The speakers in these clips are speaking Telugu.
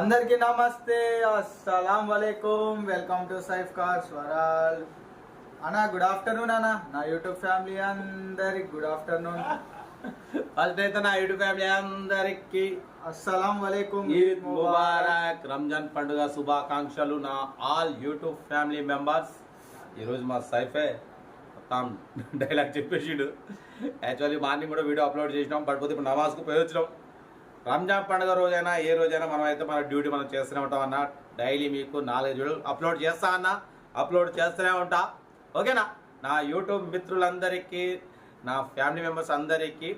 అందరికీ నమస్తే అస్సలాం వలైకుం వెల్కమ్ టు సైఫ్ కార్ స్వరాల్. అన్న గుడ్ ఆఫ్టర్నూన్ అన్న. నా యూట్యూబ్ ఫ్యామిలీ అందరికి గుడ్ ఆఫ్టర్నూన్. ఫస్ట్ అయితే నా యూట్యూబ్ ఫ్యామిలీ అందరికి అస్సలాం వలైకుం. ఈద్ ముబారక్ రంజాన్ పండుగ శుభాకాంక్షలు నా ఆల్ యూట్యూబ్ ఫ్యామిలీ మెంబర్స్. ఈరోజు మా సైఫే మొత్తం డైలాగ్ చెప్పేసిండు. యాక్చువల్లీ మార్నింగ్ కూడా వీడియో అప్లోడ్ చేసినాం బట్ పోతే ఇప్పుడు నమాజ్కు పోయి వచ్చినాం. రంజాన్ పండుగ రోజైనా ఏ రోజైనా మనం అయితే మన డ్యూటీ మనం చేస్తూనే ఉంటాం అన్న. డైలీ మీకు నాలుగైదు వీడియోలు అప్లోడ్ చేస్తా అన్న. అప్లోడ్ చేస్తూనే ఉంటా. ఓకేనా? నా యూట్యూబ్ మిత్రులందరికీ నా ఫ్యామిలీ మెంబర్స్ అందరికీ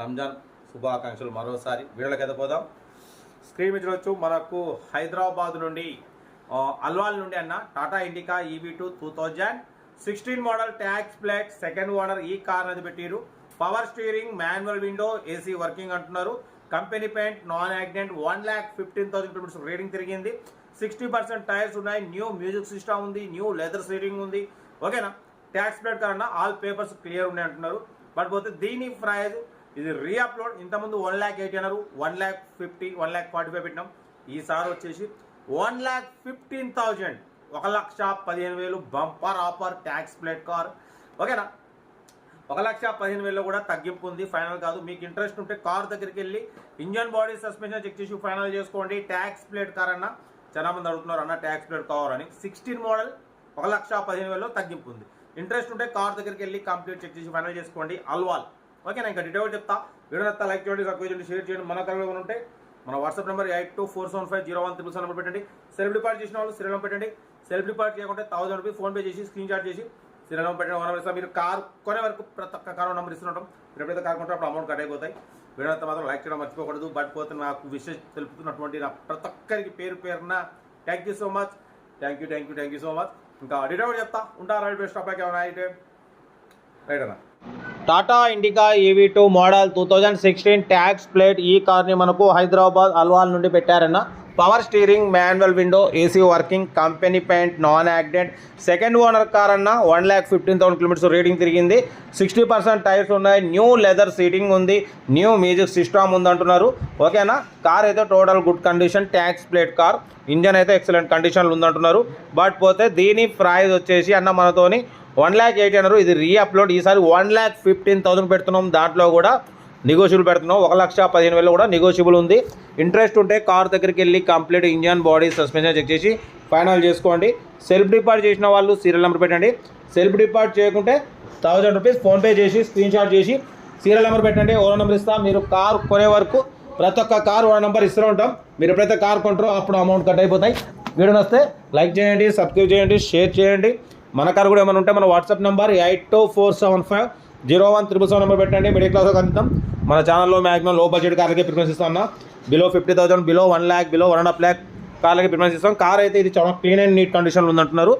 రంజాన్ శుభాకాంక్షలు మరోసారి. వీడియోలోకి అయితే పోదాం. స్క్రీన్ మీద చూడొచ్చు. మనకు హైదరాబాద్ నుండి అల్వాల్ నుండి అన్న. Tata Indica EV two two thousand sixteen model tax plate second owner ఈ కార్ అనేది పెట్టిరు power steering manual window AC working అంటున్నారు. Company paint non accident one lakh fifteen thousand kilometres reading తిరిగింది. సిక్స్టీ పర్సెంట్ టైర్స్ ఉన్నాయి. న్యూ మ్యూజిక్ సిస్టమ్ ఉంది. న్యూ లెదర్ సీటింగ్ ఉంది. ఓకేనా? ట్యాక్స్ ప్లేట్ కన్నా ఆల్ పేపర్స్ క్లియర్ ఉన్నాయి అంటున్నారు. బట్ పోతే దీని ప్రైజ్ ఇది రీఅప్లోడ్ ఇంతకుముందు వన్ ల్యాక్ ఎయిటీ అన్నారు. One lakh fifty one lakh forty five పెట్టినాం. ఈసారి వచ్చేసి వన్ ల్యాక్ ఫిఫ్టీన్ థౌజండ్ ఒక లక్ష పదిహేను వేలు bumper offer tax plate car ఓకేనా? ఒక లక్ష పదిహేను వేలలో కూడా తగ్గింపు ఉంది. ఫైనల్ కాదు. మీకు ఇంట్రెస్ట్ ఉంటే కార్ దగ్గరికి వెళ్ళి ఇంజన్ బాడీ సస్పెన్షన్ చెక్ చేసి ఫైనల్ చేసుకోండి. ట్యాక్స్ ప్లేట్ కార్ అన్న. చాలా మంది అడుగుతున్నారు అన్న ట్యాక్స్ ప్లేట్ కార్ అని. సిక్స్టీన్ మోడల్ ఒక లక్ష పదిహేను వేలలో తగ్గింపు ఉంది. ఇంట్రెస్ట్ ఉంటే కార్ దగ్గరికి వెళ్ళి కంప్లీట్ చెక్ చేసి ఫైనల్ చేసుకోండి. అల్వాల్ ఓకే నేను ఇంకా డీటెయిల్ చెప్తా. వీడియో నచ్చా లైక్ చేయండి సబ్స్క్రైబ్ చేయండి షేర్ చేయండి. మన కలర్ ఉంటే మన WhatsApp number eight two four seven five zero one triple seven number పెట్టండి. సెల్ఫ్ డిపార్ట్ చేసిన వాళ్ళు శ్రీలం పెట్టండి సెల్ఫ్ డిపార్ట్ చేయకుంటే థౌసండ్ రూపీస్ ఫోన్ పే చేసి స్క్రీన్ షాట్ చేసి శ్రీలం పెట్టిన ఓనర్ నెంబర్ మీరు కార్ కొనే వరకు ప్రతి ఒక్క కారు నెంబర్ ఇస్తుంటాం మీరు ఎప్పుడైతే కార్ కొంటారో అప్పుడు అమౌంట్ కట్ అయిపోతాయి వీడియో మాత్రం లైక్ చేయడం మర్చిపోకూడదు. బట్ పోతే నాకు విషయం తెలుపుతున్నటువంటి నా ప్రతి ఒక్కరికి పేరు పేరున thank you so much thank you thank you thank you so much ఇంకా డీటెయిల్ చెప్తా. ఉంటా రైట్ బెస్ట్ అబ్బాయికి ఏమైనా అయితే. రైట్ అన్న? Tata Indica EV two model two thousand sixteen tax plate ఈ కార్ని మనకు హైదరాబాద్ అల్వాల్ నుండి పెట్టారన్న. Power steering manual window AC working company paint non accident second owner car అన్న one lakh fifteen thousand kilometres rating తిరిగింది. సిక్స్టీ పర్సెంట్ టైర్స్ ఉన్నాయి. న్యూ లెదర్ సీటింగ్ ఉంది. న్యూ మ్యూజిక్ సిస్టమ్ ఉంది అంటున్నారు. ఓకేనా? కార్ అయితే total good condition. Tax plate car. Engine అయితే ఎక్సలెంట్ కండిషన్లు ఉందంటున్నారు బట్ పోతే దీని ప్రైస్ వచ్చేసి అన్న మనతోని వన్ ల్యాక్ ఎయిటీ అన్నారు ఇది రీ అప్లోడ్ ఈసారి వన్ ల్యాక్ ఫిఫ్టీన్ థౌసండ్ పెడుతున్నాం దాంట్లో కూడా. నెగోషియబుల్ పెడుతున్నాం ఒక లక్ష పదిహేను వేలు కూడా నెగోషియబుల్ ఉంది. ఇంట్రెస్ట్ ఉంటే కార్ దగ్గరికి వెళ్ళి complete engine body suspension check చేసి ఫైనల్ చేసుకోండి. సెల్ఫ్ డిపార్ట్ చేసిన వాళ్ళు సీరియల్ నెంబర్ పెట్టండి. సెల్ఫ్ డిపార్ట్ చేయకుంటే థౌజండ్ రూపీస్ ఫోన్పే చేసి స్క్రీన్ షాట్ చేసి సీరియల్ నెంబర్ పెట్టండి. ఓనర్ నెంబర్ ఇస్తాం. మీరు కార్ కొనే వరకు ప్రతి ఒక్క కార్ ఓనర్ నెంబర్ ఇస్తూ ఉంటాం. మీరు ఎప్పుడైతే కార్ కొంటారో అప్పుడు అమౌంట్ కట్ అయిపోతాయి. వీడియో వస్తే లైక్ చేయండి సబ్స్క్రైబ్ చేయండి షేర్ చేయండి. మన కార్ కూడా ఏమైనా ఉంటే మన WhatsApp number eight two four seven five zero one triple seven number పెట్టండి మిడిల్ క్లాస్ అంతం మన ఛానల్లో మ్యాక్సిమం లో బడ్జెట్ కార్లకి ప్రిఫరెన్స్ ఇస్తాం అన్న. Below fifty thousand below one lakh below one and half lakh కార్లకి preference ఇస్తాం. కార్ అయితే ఇది చాలా క్లీన్ అండ్ నీట్ కండిషన్లో ఉందంటున్నారు.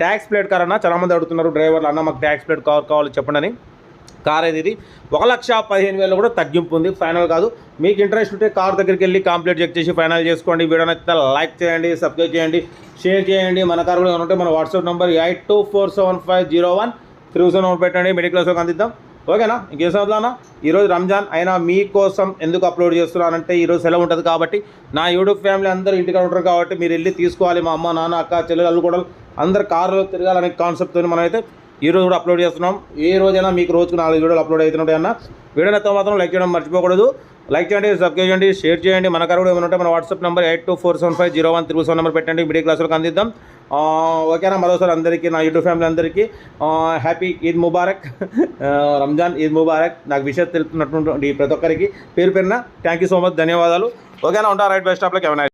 ట్యాక్స్ ప్లేట్ కార్ అన్న చాలా మంది అడుగుతున్నారు డ్రైవర్లు అన్న మాకు ట్యాక్స్ ప్లేట్ కార్ కావాలి చెప్పండి అని. కార్ అయితే ఇది ఒక లక్ష పదిహేను వేలు కూడా తగ్గింపు ఉంది. ఫైనల్ కాదు. మీకు ఇంట్రెస్ట్ ఉంటే కార్ దగ్గరికి వెళ్ళి కంప్లీట్ చెక్ చేసి ఫైనల్ చేసుకోండి. వీడియో నచ్చితే లైక్ చేయండి సబ్స్క్రైబ్ చేయండి షేర్ చేయండి. మన కార్ కూడా ఉంటే మన WhatsApp number eight two four seven five zero one three seven పెట్టండి మిడిల్ క్లాస్లోకి అందిద్దాం. ఓకేనా? ఇంకేం అవుతుందా ఈరోజు రంజాన్ అయినా మీకోసం ఎందుకు అప్లోడ్ చేస్తున్నానంటే ఈరోజు సెలవు ఉంటుంది కాబట్టి నా యూట్యూబ్ ఫ్యామిలీ అందరూ ఇంటికి ఉంటారు కాబట్టి మీరు వెళ్ళి తీసుకోవాలి మా అమ్మ నాన్న అక్క చెల్లెలు అల్లు కూడా అందరు కారులో తిరగాలనే కాన్సెప్ట్తో మనమైతే ఈ రోజు కూడా అప్లోడ్ చేస్తున్నాం. ఏ రోజైనా మీకు రోజుకు నాలుగు వీడియోలు అప్లోడ్ అవుతుంటాయి అన్న. వీడియో నచ్చితే మాత్రం లైక్ చేయడం మర్చిపోకూడదు. లైక్ చేయండి సబ్స్క్రైబ్ చేయండి షేర్ చేయండి. మన కారు కూడా ఏమైనా ఉంటే మన WhatsApp number eight two four seven five zero one three seven number పెట్టండి. మిడిల్ క్లాస్లోకి అందిద్దాం. ఓకేనా మరోసారి అందరికీ నా యూట్యూబ్ ఫ్యామిలీ అందరికీ హ్యాపీ ఈద్ ముబారక్ రంజాన్ ఈద్ ముబారక్ నాకు విషయం తెలుపుతున్నటువంటి ప్రతి ఒక్కరికి. పేరు పేరున థ్యాంక్ యూ సో మచ్ ధన్యవాదాలు. ఓకేనా ఉంటా రైట్ బెస్ట్ స్టాప్లోకి ఏమైనా